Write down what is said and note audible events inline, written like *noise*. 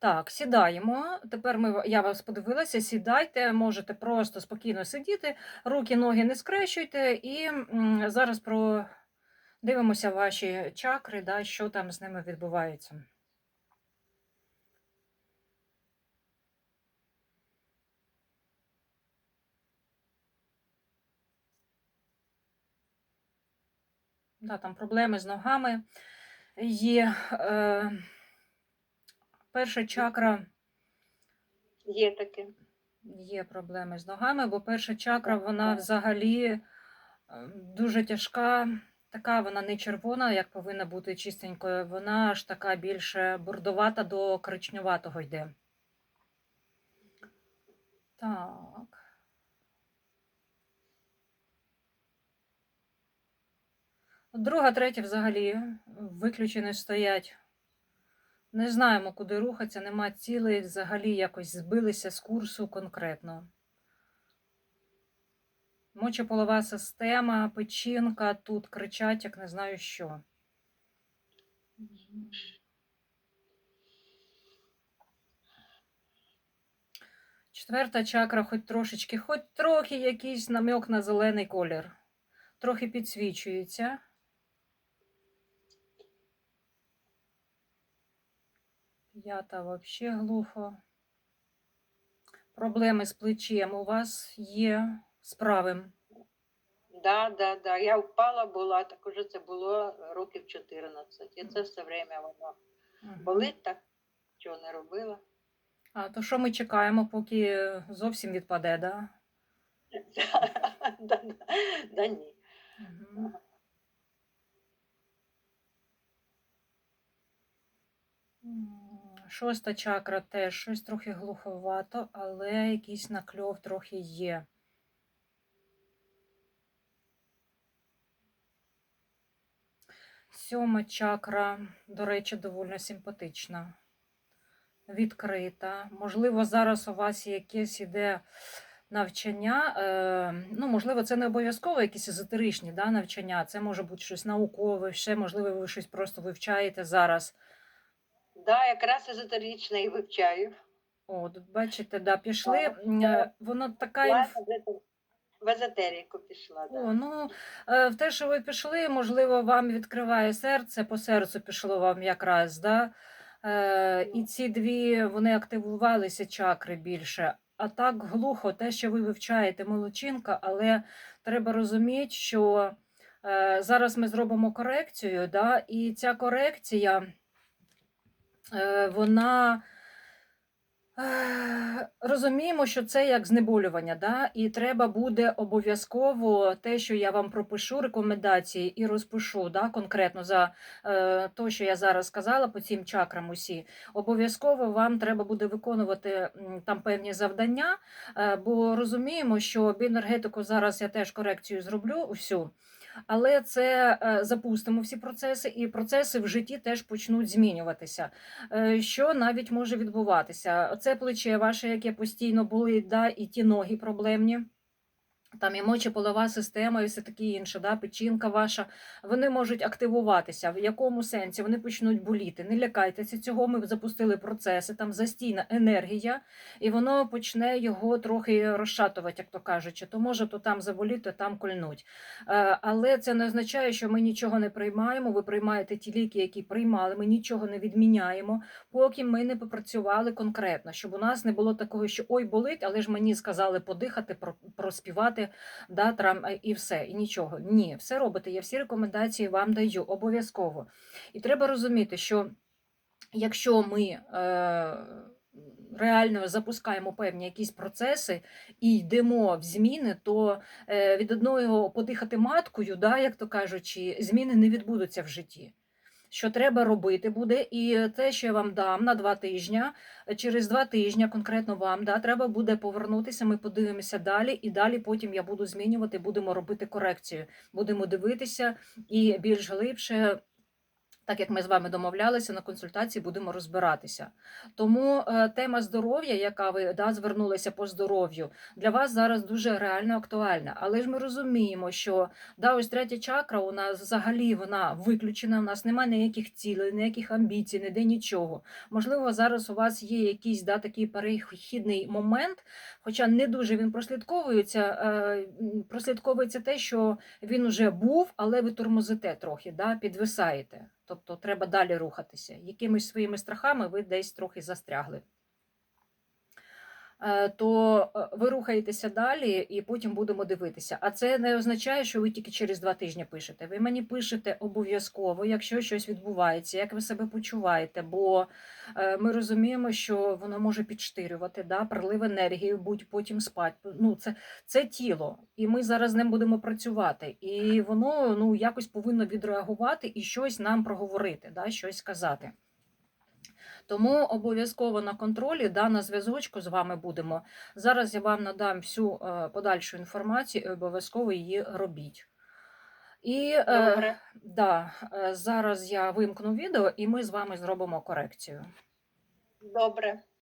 Так, сідаємо. Тепер ми, я вас подивилася, сідайте, можете просто спокійно сидіти, руки, ноги не скрещуйте, і зараз продивимося ваші чакри, да, що там з ними відбувається. Да, там проблеми з ногами є. Е, перша чакра. Є таке. Є проблеми з ногами, бо перша чакра, вона взагалі е, дуже тяжка, така вона не червона, як повинна бути чистенькою, вона аж така більше бордовата до коричневатого йде. Так. Друга, третя взагалі виключені стоять. Не знаємо, куди рухатися, нема цілей, взагалі якось збилися з курсу конкретно. Мочополова система, печінка, тут кричать, як не знаю що. Четверта чакра, хоч трошечки, хоч трохи якийсь намек на зелений колір. Трохи підсвічується. П'ята вообще глухо. Проблеми з плечем у вас є з правим. Да, да, да. Я впала була, так уже це було років 14. І це все время воно болить, так чого не робила. А то що ми чекаємо, поки зовсім відпаде, да? *laughs* да, да, да, ні. Мгм. Шоста чакра теж щось трохи глуховато, але якийсь накльов трохи є. Сьома чакра, до речі, доволі симпатична, відкрита. Можливо, зараз у вас якесь іде навчання. Е, ну, можливо, це не обов'язково якісь езотеричні да, навчання, це може бути щось наукове, ще, можливо, ви щось просто вивчаєте зараз. Да, якраз езотеричне і вивчаю. О, тут бачите, да, пішли. Так, е, Воно така інф... В езотерику пішла. Да. О, ну, е, в те, що ви пішли, можливо, вам відкриває серце, по серцю пішло вам якраз, да? Е, і ці дві, вони активувалися чакри більше. А так глухо, те, що ви вивчаєте, молодчинка, але треба розуміти, що е, зараз ми зробимо корекцію, да? і ця корекція, вона. Е, Розуміємо, що це як знеболювання, да? і треба буде обов'язково те, що я вам пропишу, рекомендації і розпишу да, конкретно за е, те, що я зараз сказала по цим чакрам усі. Обов'язково вам треба буде виконувати там певні завдання, е, бо розуміємо, що біоенергетику зараз я теж корекцію зроблю усю. Але це е, запустимо всі процеси, і процеси в житті теж почнуть змінюватися. Е, Що навіть може відбуватися? Це плече ваше, яке постійно болить, да, і ті ноги проблемні. Там і мочеполова система, і все таке інше, да, печінка ваша, вони можуть активуватися. В якому сенсі вони почнуть боліти. Не лякайтеся цього. Ми запустили процеси, там застійна енергія, і воно почне його трохи розшатувати, як то кажучи. То може то там заболіти, то там кольнуть. Е, Але це не означає, що ми нічого не приймаємо. Ви приймаєте ті ліки, які приймали. Ми нічого не відміняємо, поки ми не попрацювали конкретно, щоб у нас не було такого, що ой, болить, але ж мені сказали подихати, про- проспівати, да, трам, е, і все, і нічого. Ні, все робите. Я всі рекомендації вам даю обов'язково. І треба розуміти, що якщо ми. Е, Реально запускаємо певні якісь процеси і йдемо в зміни, то е, від одного подихати маткою, да, як то кажучи, зміни не відбудуться в житті. Що треба робити буде, і те, що я вам дам на два тижні, через два тижні конкретно вам да, треба буде повернутися. Ми подивимося далі, і далі потім я буду змінювати, будемо робити корекцію. Будемо дивитися і більш глибше Так як ми з вами домовлялися, на консультації будемо розбиратися. Тому е, тема здоров'я, яка ви да, звернулися по здоров'ю, для вас зараз дуже реально актуальна. Але ж ми розуміємо, що да, ось третя чакра у нас взагалі вона виключена. У нас немає ніяких цілей, ніяких амбіцій, ніде нічого. Можливо, зараз у вас є якийсь да, такий перехідний момент, хоча не дуже він прослідковується. Е, прослідковується те, що він уже був, але ви тормозите трохи, да, підвисаєте. Тобто треба далі рухатися. Якимись своїми страхами ви десь трохи застрягли. Е, То е, ви рухаєтеся далі і потім будемо дивитися. А це не означає, що ви тільки через два тижні пишете. Ви мені пишете обов'язково, якщо щось відбувається, як ви себе почуваєте, бо е, ми розуміємо, що воно може підштирювати, да, прилив енергії, будь потім спать. Ну, це, це тіло, і ми зараз з ним будемо працювати. І воно ну, якось повинно відреагувати і щось нам проговорити, да, щось сказати. Тому обов'язково на контролі да, на зв'язочку з вами будемо. Зараз я вам надам всю е, подальшу інформацію і обов'язково її робіть. І е, Добре. да, е, зараз я вимкну відео і ми з вами зробимо корекцію. Добре.